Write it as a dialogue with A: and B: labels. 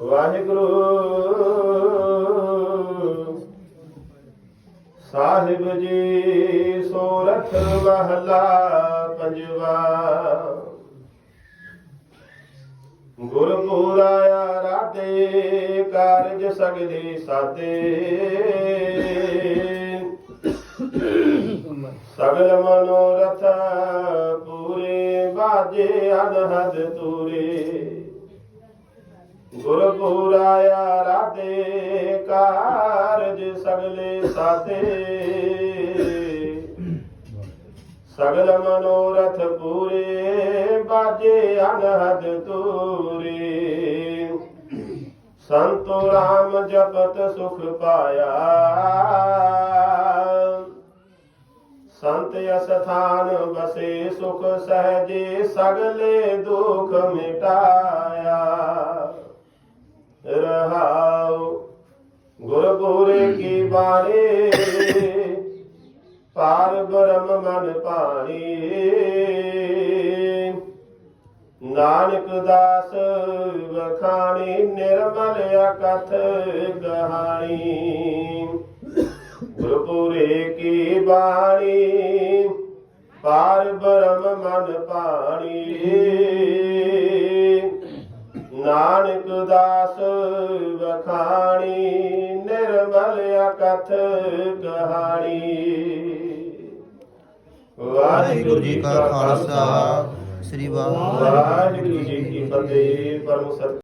A: ਵਾਹਿਗੁਰੂ। ਸਾਹਿਬ ਜੀ ਸੋਰਠ ਮਹਲਾ ਪੰਜਵਾ। ਗੁਰਪੂਰਾ ਰਾਧੇ ਕਾਰਜ ਸਗਲੇ ਸਾਦੇ ਸਗਲ ਮਨੋਰਥ ਪੂਰੇ ਬਾਜੇ ਅਨਹਦ ਤੂਰੇ। ਗੁਰਪੂਰਾ ਰਾਧੇ ਕਾਰਜ ਸਗਲੇ ਸਾਦੇ ਸਗਲ ਮਨੋਰਥ ਪੂਰੇ ਬਾਜੇ ਅਨਹਦ ਤੂਰੇ। ਸੰਤੋ ਰਾਮ ਜਪਤ ਸੁਖ ਪਾਇਆ। ਸੰਤ ਅਸਥਾਨ ਬਸੇ ਸੁਖ ਸਹਜੇ ਸਗਲੇ ਦੁਖ ਮਿਟਾਇਆ। ਗੁਰਪੂਰੇ ਪਾਰ ਬ੍ਰਹਮ ਮਨ ਪਾਣੀ ਨਾਨਕ ਦਾਸ ਵਖਾਣੀ, ਨਿਰਮਲ ਅਕਥ ਗਹਾਣੀ। ਗੁਰਪੂਰੇ ਕੀ ਬਾਣੀ ਪਾਰ ਬ੍ਰਹਮ ਮਨ ਪਾਣੀ ਨਾਨਕ ਦਾਸ ਵਖਾਣੀ ਅਕਥ ਕਹਾਣੀ।
B: ਵਾਹਿਗੁਰੂ ਜੀ ਕਾ ਖਾਲਸਾ ਸ੍ਰੀ
A: ਵਾਹਿਗੁਰੂ ਜੀ ਕੀ ਫਤਿਹ। ਪਰਮ ਸਤਿ